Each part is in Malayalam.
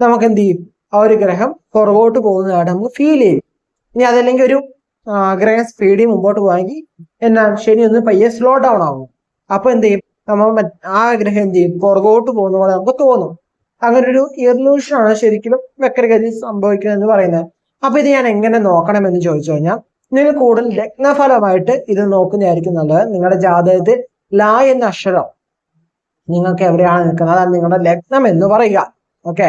നമുക്ക് എന്ത് ചെയ്യും ആ ഒരു ഗ്രഹം പുറകോട്ട് പോകുന്നതായിട്ട് നമുക്ക് ഫീൽ ചെയ്യും. ഇനി അതല്ലെങ്കിൽ ഒരു ഗ്രഹം സ്പീഡിൽ മുമ്പോട്ട് പോകാമെങ്കിൽ എന്നാ ശനി ഒന്ന് പയ്യെ സ്ലോ ഡൗൺ ആവും. അപ്പൊ എന്ത് ചെയ്യും നമ്മൾ ആ ഗ്രഹം എന്ത് ചെയ്യും പുറകോട്ട് പോകുന്ന പോലെ നമുക്ക് തോന്നും. അങ്ങനെ ഒരു ഇർലൂഷൻ ആണ് ശരിക്കും വക്രഗതി സംഭവിക്കുന്നത് എന്ന് പറയുന്നത്. അപ്പൊ ഇത് ഞാൻ എങ്ങനെ നോക്കണം എന്ന് ചോദിച്ചു കഴിഞ്ഞാൽ നിങ്ങൾ കൂടുതൽ ലഗ്നഫലമായിട്ട് ഇത് നോക്കുന്നതായിരിക്കും നല്ലത്. നിങ്ങളുടെ ജാതകത്തിൽ ലാ എന്ന അക്ഷരം നിങ്ങൾക്ക് എവിടെയാണ് നിൽക്കുന്നത്? അതാണ് നിങ്ങളുടെ ലഗ്നം എന്ന് പറയുക. ഓക്കെ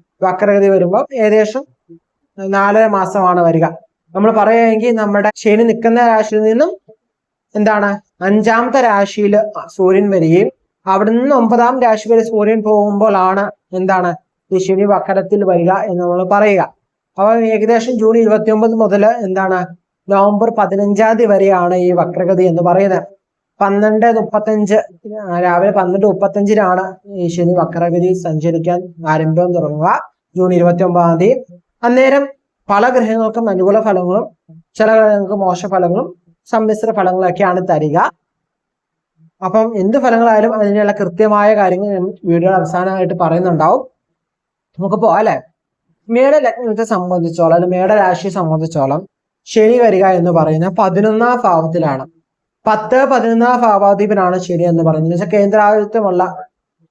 വക്രഗതി വരുമ്പോൾ ഏകദേശം നാലര മാസമാണ് വരിക. നമ്മൾ പറയുകയെങ്കിൽ നമ്മുടെ ശനി നിൽക്കുന്ന രാശിയിൽ നിന്നും എന്താണ്? അഞ്ചാമത്തെ രാശിയിൽ സൂര്യൻ വരികയും അവിടെ നിന്ന് ഒമ്പതാം രാശി വരെ സൂര്യൻ പോകുമ്പോഴാണ് എന്താണ്? ഈ ശനി വക്രത്തിൽ വരിക എന്ന് നമ്മൾ പറയുക. അപ്പൊ ഏകദേശം ജൂൺ ഇരുപത്തി ഒമ്പത് മുതൽ എന്താണ്? നവംബർ പതിനഞ്ചാം തീയതി വരെയാണ് ഈ വക്രഗതി എന്ന് പറയുന്നത്. പന്ത്രണ്ട് മുപ്പത്തഞ്ച് രാവിലെ പന്ത്രണ്ട് മുപ്പത്തഞ്ചിനാണ് ഈ ശനി വക്രഗതി സഞ്ചരിക്കാൻ ആരംഭം തുടങ്ങുക. ജൂൺ ഇരുപത്തി ഒമ്പതാം തീയതി. അന്നേരം പല ഗ്രഹങ്ങൾക്കും അനുകൂല ഫലങ്ങളും ചില ഗ്രഹങ്ങൾക്ക് മോശ ഫലങ്ങളും സമ്മിശ്ര ഫലങ്ങളൊക്കെയാണ് തരിക. അപ്പം എന്ത് ഫലങ്ങളായാലും അതിനുള്ള കൃത്യമായ കാര്യങ്ങൾ വീഡിയോയുടെ അവസാനമായിട്ട് പറയുന്നുണ്ടാവും. നമുക്ക് അല്ലെ? മേട ലഗ്നത്തെ സംബന്ധിച്ചോളം അല്ലെങ്കിൽ മേട രാശിയെ സംബന്ധിച്ചോളം ശനി വരിക എന്ന് പറയുന്ന പതിനൊന്നാം ഭാവത്തിലാണ്. പത്ത് പതിനൊന്നാം ഭാവാധിപനാണ് ശനി എന്ന് പറയുന്നത്. കേന്ദ്രാധിപത്യമുള്ള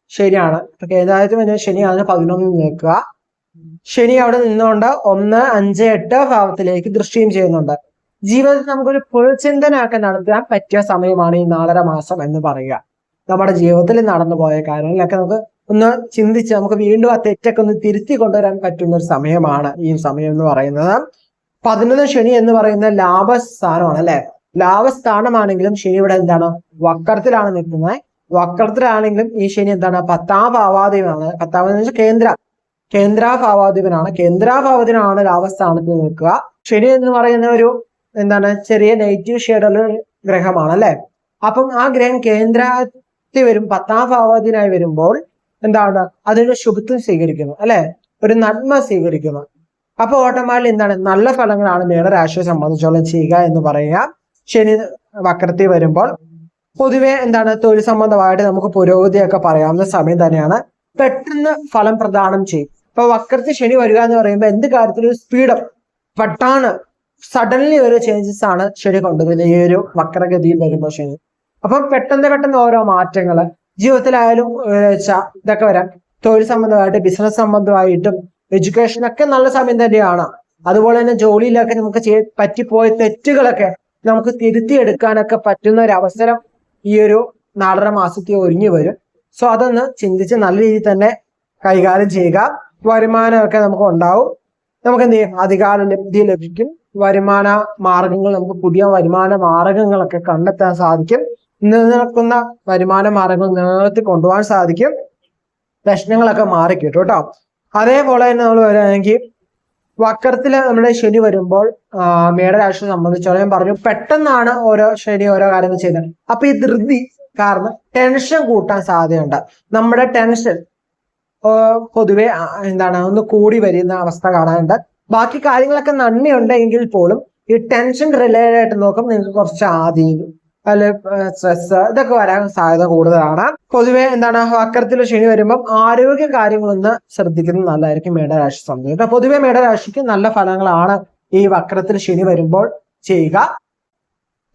ശനിയാണ്. കേന്ദ്രാധിപത്യം എന്ന ശനി അതിന് പതിനൊന്നിൽ നിൽക്കുക. ശനി അവിടെ നിന്നുകൊണ്ട് ഒന്ന് അഞ്ച് എട്ട് ഭാവത്തിലേക്ക് ദൃഷ്ടിയും ചെയ്യുന്നുണ്ട്. ജീവിതത്തിൽ നമുക്കൊരു പുനർചിന്തനൊക്കെ നടത്താൻ പറ്റിയ സമയമാണ് ഈ നാലര മാസം എന്ന് പറയുക. നമ്മുടെ ജീവിതത്തിൽ നടന്നു പോയ കാര്യങ്ങളിലൊക്കെ നമുക്ക് ഒന്ന് ചിന്തിച്ച് നമുക്ക് വീണ്ടും ആ തെറ്റൊക്കെ ഒന്ന് തിരുത്തി കൊണ്ടുവരാൻ പറ്റുന്ന ഒരു സമയമാണ് ഈ സമയം എന്ന് പറയുന്നത്. പതിനൊന്ന് ശനി എന്ന് പറയുന്ന ലാഭസ്ഥാനമാണ് അല്ലെ? ലാഭസ്ഥാനമാണെങ്കിലും ശനി ഇവിടെ എന്താണ്? വക്രത്തിലാണ് നിൽക്കുന്നത്. വക്രത്തിലാണെങ്കിലും ഈ ശനി എന്താണ്? പത്താം ഭാവാതീയമാണ് പത്താമെന്ന് വെച്ചാൽ കേന്ദ്ര. കേന്ദ്രാഭാവാധിപനാണ് കേന്ദ്രാഭാവത്തിനാണ് ലാഭസ്ഥാനത്ത് നിൽക്കുക ശനി എന്ന് പറയുന്ന ഒരു എന്താണ് ചെറിയ നെഗറ്റീവ് ഷെയ്ഡുള്ള ഗ്രഹമാണ് അല്ലെ? അപ്പം ആ ഗ്രഹം കേന്ദ്രത്തിൽ വരും പത്താം ഭാവാധീനായി വരുമ്പോൾ എന്താണ്? അതിന്റെ ശുഭത്വം സ്വീകരിക്കുന്നു അല്ലെ? ഒരു നന്മ സ്വീകരിക്കുന്നു. അപ്പൊ ഓട്ടോമാറ്റിൽ എന്താണ്? നല്ല ഫലങ്ങളാണ് മേടരാശിയെ സംബന്ധിച്ചോളം ചെയ്യുക എന്ന് പറയുക. ശനി വക്രത്തിൽ വരുമ്പോൾ പൊതുവെ എന്താണ്? തൊഴിൽ സംബന്ധമായിട്ട് നമുക്ക് പുരോഗതിയൊക്കെ പറയാവുന്ന സമയം തന്നെയാണ്. പെട്ടെന്ന് ഫലം പ്രദാനം ചെയ്യും. ഇപ്പൊ വക്രത്തിൽ ശനി വരിക എന്ന് പറയുമ്പോൾ എന്ത് കാര്യത്തിലും സ്പീഡപ്പ് പെട്ടാണ് സഡൻലി ഒരു ചേഞ്ചസ് ആണ് ശനി കൊണ്ടുവരുന്നത്. ഈ ഒരു വക്രഗതിയിൽ വരുമ്പോൾ ശനി. അപ്പം പെട്ടെന്ന് പെട്ടെന്ന് ഓരോ മാറ്റങ്ങൾ ജീവിതത്തിലായാലും ഇതൊക്കെ വരാം. തൊഴിൽ സംബന്ധമായിട്ട് ബിസിനസ് സംബന്ധമായിട്ടും എഡ്യൂക്കേഷൻ ഒക്കെ നല്ല സമയം തന്നെയാണ്. അതുപോലെ തന്നെ ജോലിയിലൊക്കെ നമുക്ക് പറ്റിപ്പോയ തെറ്റുകളൊക്കെ നമുക്ക് തിരുത്തിയെടുക്കാനൊക്കെ പറ്റുന്ന ഒരു അവസരം ഈ ഒരു നാലര മാസത്തിൽ ഒരുങ്ങി വരും. സോ അതൊന്ന് ചിന്തിച്ച് നല്ല രീതിയിൽ തന്നെ കൈകാര്യം ചെയ്യുക. വരുമാനമൊക്കെ നമുക്ക് ഉണ്ടാവും. നമുക്ക് എന്ത് ചെയ്യും? അധികാര ലബ്ധി ലഭിക്കും. വരുമാന മാർഗങ്ങൾ നമുക്ക് പുതിയ വരുമാന മാർഗങ്ങളൊക്കെ കണ്ടെത്താൻ സാധിക്കും. നിലനിൽക്കുന്ന വരുമാന മാർഗങ്ങൾ നിലനിർത്തി കൊണ്ടുപോകാൻ സാധിക്കും. പ്രശ്നങ്ങളൊക്കെ മാറിക്കിട്ടും കേട്ടോ. അതേപോലെ തന്നെ നമ്മൾ വരികയാണെങ്കിൽ വക്രത്തിൽ നമ്മുടെ ശനി വരുമ്പോൾ മേടരാശിയെ സംബന്ധിച്ചോളം ഞാൻ പറഞ്ഞു പെട്ടെന്നാണ് ഓരോ ശനി ഓരോ കാര്യങ്ങൾ ചെയ്യുന്നത്. അപ്പൊ ഈ ധൃതി കാരണം ടെൻഷൻ കൂട്ടാൻ സാധ്യതയുണ്ട്. നമ്മുടെ ടെൻഷൻ പൊതുവെ എന്താണ് ഒന്ന് കൂടി വരുന്ന അവസ്ഥ കാണാനുണ്ട്. ബാക്കി കാര്യങ്ങളൊക്കെ നന്ദിയുണ്ട് എങ്കിൽ പോലും ഈ ടെൻഷൻ റിലേറ്റഡ് ആയിട്ട് നോക്കുമ്പോൾ നിങ്ങൾക്ക് കുറച്ച് ആദ്യം അല്ലെ സ്ട്രെസ് ഇതൊക്കെ വരാൻ സാധ്യത കൂടുതലാണ്. പൊതുവെ എന്താണ് വക്രത്തിൽ ശനി വരുമ്പം ആരോഗ്യ കാര്യങ്ങളൊന്ന് ശ്രദ്ധിക്കുന്നത് നല്ലതായിരിക്കും മേടരാശി സംബന്ധിച്ച്. പൊതുവെ മേടരാശിക്ക് നല്ല ഫലങ്ങളാണ് ഈ വക്രത്തിൽ ശനി വരുമ്പോൾ ചെയ്യുക.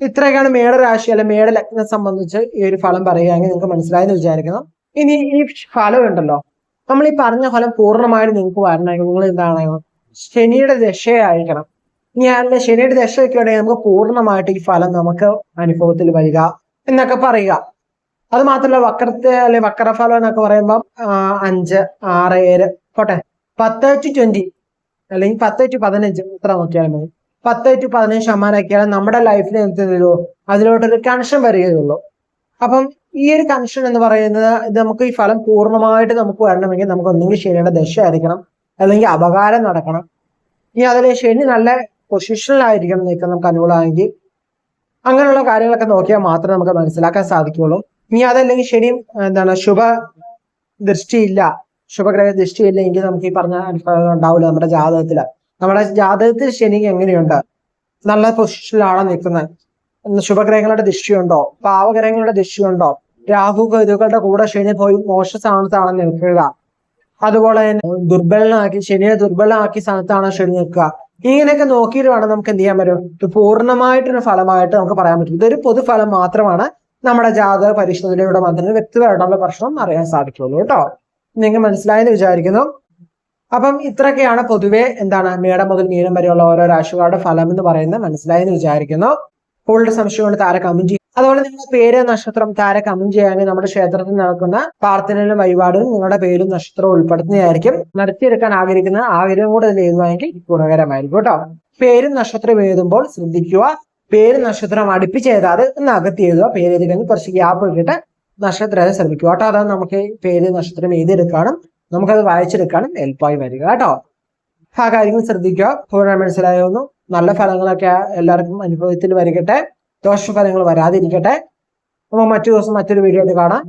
ഇത്രയൊക്കെയാണ് മേടരാശി അല്ലെ മേടലഗ്നം സംബന്ധിച്ച് ഈ ഒരു ഫലം പറയുകയാണെങ്കിൽ നിങ്ങൾക്ക് മനസ്സിലായെന്ന് വിചാരിക്കുന്നു. ഇനി ഈ ഫലം ഉണ്ടല്ലോ. നമ്മൾ ഈ പറഞ്ഞ ഫലം പൂർണമായിട്ട് നിങ്ങൾക്ക് വരണമെങ്കിൽ നിങ്ങൾ എന്താണ് ശനിയുടെ ദശയായിരിക്കണം. ഇനി അതിന്റെ ശനിയുടെ ദശയൊക്കെ ഉണ്ടെങ്കിൽ നമുക്ക് പൂർണമായിട്ട് ഈ ഫലം നമുക്ക് അനുഭവത്തിൽ വരിക എന്നൊക്കെ പറയുക. അത് മാത്രമല്ല വക്രത്തെ അല്ലെ വക്രഫലം എന്നൊക്കെ പറയുമ്പോൾ അഞ്ച് ആറ് ഏഴ് പോട്ടെ. പത്ത് ടു ട്വന്റി അല്ലെങ്കിൽ പത്ത് ടു പതിനഞ്ച് ഇത്ര നോക്കിയാൽ മതി. പത്ത് ടു പതിനഞ്ച് ശതമാനമൊക്കെയാണ് നമ്മുടെ ലൈഫിൽ എന്ത് ചെയ്തു അതിലോട്ടൊരു കണക്ഷൻ വരികയുള്ളൂ. അപ്പം ഈ ഒരു കണക്ഷൻ എന്ന് പറയുന്നത് നമുക്ക് ഈ ഫലം പൂർണമായിട്ട് നമുക്ക് വരണമെങ്കിൽ നമുക്ക് ഒന്നുകിൽ ശനിയുടെ ദശ ആയിരിക്കണം. അല്ലെങ്കിൽ അപകാരം നടക്കണം. ഇനി അതിൽ ശനി നല്ല പൊസിഷനിലായിരിക്കണം നിൽക്കാൻ നമുക്ക് അനുകൂലമാണെങ്കിൽ അങ്ങനെയുള്ള കാര്യങ്ങളൊക്കെ നോക്കിയാൽ മാത്രമേ നമുക്ക് മനസ്സിലാക്കാൻ സാധിക്കുകയുള്ളൂ. ഇനി അതല്ലെങ്കിൽ ശനി എന്താണ് ശുഭ ദൃഷ്ടിയില്ല. ശുഭഗ്രഹ ദൃഷ്ടിയില്ല എങ്കിൽ നമുക്ക് ഈ പറഞ്ഞ അനുഭവങ്ങൾ ഉണ്ടാവില്ല നമ്മുടെ ജാതകത്തിൽ. നമ്മുടെ ജാതകത്തിൽ ശനി എങ്ങനെയുണ്ട്? നല്ല പൊസിഷനിലാണോ നിൽക്കുന്നത്? ശുഭഗ്രഹങ്ങളുടെ ദൃഷ്ടിയുണ്ടോ? പാവഗ്രഹങ്ങളുടെ ദൃഷ്ടിയുണ്ടോ? രാഹു കേതുക്കളുടെ കൂടെ ശനി പോയി മോശ സ്ഥാനത്താണ് നിൽക്കുക. അതുപോലെ തന്നെ ദുർബലനാക്കി ശനിയെ ദുർബലമാക്കിയ സ്ഥാനത്താണ് ശനി നിൽക്കുക. ഇങ്ങനെയൊക്കെ നോക്കിയിട്ട് വേണം നമുക്ക് എന്ത് ചെയ്യാൻ പറ്റും? ഇത് പൂർണമായിട്ടൊരു ഫലമായിട്ട് നമുക്ക് പറയാൻ പറ്റും. ഇതൊരു പൊതുഫലം മാത്രമാണ് നമ്മുടെ ജാതക പരിശോധനയുടെ മന്ത്രി വ്യക്തിപരമായിട്ടുള്ള പ്രശ്നം അറിയാൻ സാധിക്കുള്ളൂ കേട്ടോ. നിങ്ങൾ മനസ്സിലായെന്ന് വിചാരിക്കുന്നു. അപ്പം ഇത്രയൊക്കെയാണ് പൊതുവെ എന്താണ് മേടം മുതൽ മീനം വരെയുള്ള ഓരോ രാശികളുടെ ഫലം എന്ന് പറയുന്നത്. മനസ്സിലായെന്ന് വിചാരിക്കുന്നു. കൂടുതൽ സംശയമുണ്ട് താര കമന്റ് അതുപോലെ നിങ്ങളുടെ പേര് നക്ഷത്രം താര കമന്റ് ചെയ്യാനും നമ്മുടെ ക്ഷേത്രത്തിൽ നടക്കുന്ന പ്രാർത്ഥനയിലും വഴിപാടും നിങ്ങളുടെ പേരും നക്ഷത്രവും ഉൾപ്പെടുത്തുന്നതായിരിക്കും. നടത്തിയെടുക്കാൻ ആഗ്രഹിക്കുന്ന ആഗ്രഹം കൂടെ ഇതിൽ എഴുതുവാണെങ്കിൽ ഗുണകരമായിരിക്കും കേട്ടോ. പേരും നക്ഷത്രം എഴുതുമ്പോൾ ശ്രദ്ധിക്കുക. പേര് നക്ഷത്രം അടുപ്പിച്ച് എഴുതാതെ ഒന്ന് അകത്ത് എഴുതുക. പേര് എഴുതി കഴിഞ്ഞ് കുറച്ച് ഗ്യാപ്പ് ഇട്ടിട്ട് നക്ഷത്രം ശ്രമിക്കുക കേട്ടോ. അതാണ് നമുക്ക് പേര് നക്ഷത്രം എഴുതിയെടുക്കാനും നമുക്കത് വായിച്ചെടുക്കാനും എളുപ്പമായി വരിക കേട്ടോ. ആ കാര്യങ്ങൾ ശ്രദ്ധിക്കുക. പൂർണ മനസ്സിലായോന്നു നല്ല ഫലങ്ങളൊക്കെ എല്ലാവർക്കും അനുഭവത്തിൽ വരികട്ടെ. ദോഷഫലങ്ങൾ വരാതിരിക്കട്ടെ. അപ്പോൾ മറ്റു ദിവസം മറ്റൊരു വീഡിയോ ആയിട്ട് കാണാം.